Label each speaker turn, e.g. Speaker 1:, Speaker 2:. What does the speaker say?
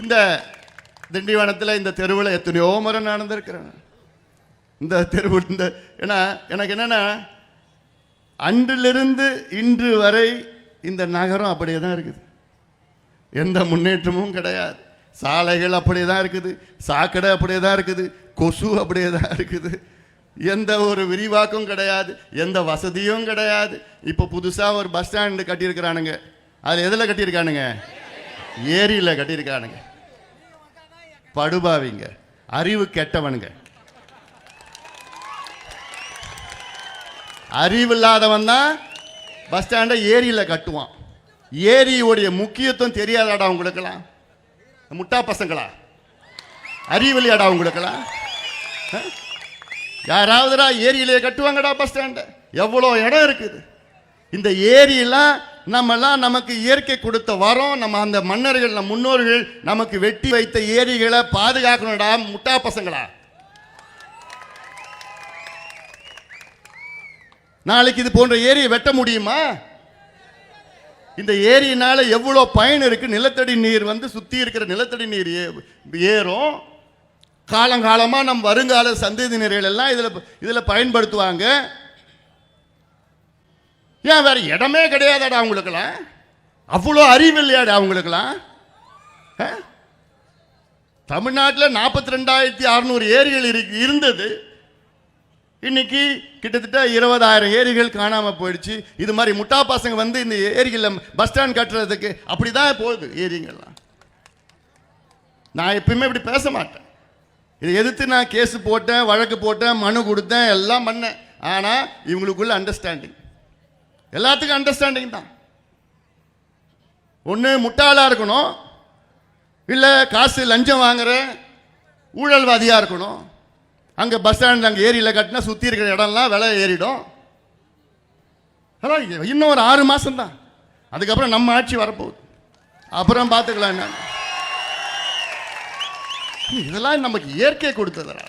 Speaker 1: இந்த திண்டிவனத்தில் இந்த தெருவில் எத்தனையோ முறை நடந்திருக்கிறேன் இந்த தெருவு இந்த ஏன்னா எனக்கு என்னென்னா அன்றிலிருந்து இன்று வரை இந்த நகரம் அப்படியே தான் இருக்குது. எந்த முன்னேற்றமும் கிடையாது. சாலைகள் அப்படியே தான் இருக்குது. சாக்கடை அப்படியே தான் இருக்குது. கொசு அப்படியே தான் இருக்குது. எந்த ஒரு விரிவாக்கம் கிடையாது. எந்த வசதியும் கிடையாது. இப்போ புதுசாக ஒரு பஸ் ஸ்டாண்டு கட்டியிருக்கிறானுங்க. அது எதில் கட்டியிருக்கானுங்க? ஏரியில் கட்டியிருக்கானுங்க படுபாவிங்க. அறிவு கெட்டவனுங்க. அறிவில்லாதவன் தான் பஸ் ஸ்டாண்டை ஏரியில் கட்டுவான். ஏரியோடைய முக்கியத்துவம் தெரியாதாடா உங்களுக்கெல்லாம்? முட்டா பசங்களா? அறிவில்லையாடா உங்களுக்கெல்லாம்? யாராவதுடா ஏரியிலே கட்டுவாங்கடா பஸ் ஸ்டாண்டை? எவ்வளோ இடம் இருக்குது. இந்த ஏரியெல்லாம் நம்மெல்லாம் நமக்கு இயற்கை கொடுத்த வரோம் நம்ம அந்த மன்னர்கள் நம் முன்னோர்கள் நமக்கு வெட்டி வைத்த ஏரிகளை பாதுகாக்கணும்டா முட்டா பசங்களா? நாளைக்கு இது போன்ற ஏரியை வெட்ட முடியுமா? இந்த ஏரியினால எவ்வளோ பயன் இருக்கு? நிலத்தடி நீர் வந்து சுற்றி இருக்கிற நிலத்தடி நீர் ஏ- ஏறும். காலங்காலமாக நம் வருங்கால சந்ததியினர்கள் எல்லாம் இதில் இதில் பயன்படுத்துவாங்க. ஏன் வேறு இடமே கிடையாதாடா அவங்களுக்கெல்லாம்? அவ்வளோ அறிவு இல்லையாடா அவங்களுக்கெல்லாம் தமிழ்நாட்டில் நாற்பத்தி ரெண்டாயிரத்தி அறநூறு ஏரிகள் இருக்கு இருந்தது. இன்னைக்கு கிட்டத்தட்ட இருபதாயிரம் ஏரிகள் காணாமல் போயிடுச்சு. இது மாதிரி முட்டா பசங்க வந்து இந்த ஏரிகளில் பஸ் ஸ்டாண்ட் கட்டுறதுக்கு அப்படிதான் போகுது ஏரிங்கள்லாம். நான் எப்பயுமே இப்படி பேச மாட்டேன். இதை எதிர்த்து நான் கேஸ் போட்டேன் வழக்கு போட்டேன் மனு கொடுத்தேன் எல்லாம் பண்ணேன். ஆனால் இவங்களுக்குள்ள அண்டர்ஸ்டாண்டிங் எல்லாத்துக்கும் அண்டர்ஸ்டாண்டிங் தான். ஒன்று முட்டாளாக இருக்கணும் இல்லை காசு லஞ்சம் வாங்குற ஊழல்வாதியாக இருக்கணும். அங்கே பஸ் ஸ்டாண்ட் அங்கே ஏரியில் கட்டினா சுற்றி இருக்கிற இடம்லாம் விலை ஏறிடும். அதான் இன்னும் ஒரு ஆறு மாதம் தான். அதுக்கப்புறம் நம்ம ஆட்சி வரப்போகுது. அப்புறம் பார்த்துக்கலாம் என்ன. இதெல்லாம் நமக்கு இயற்கை கொடுத்ததுடா.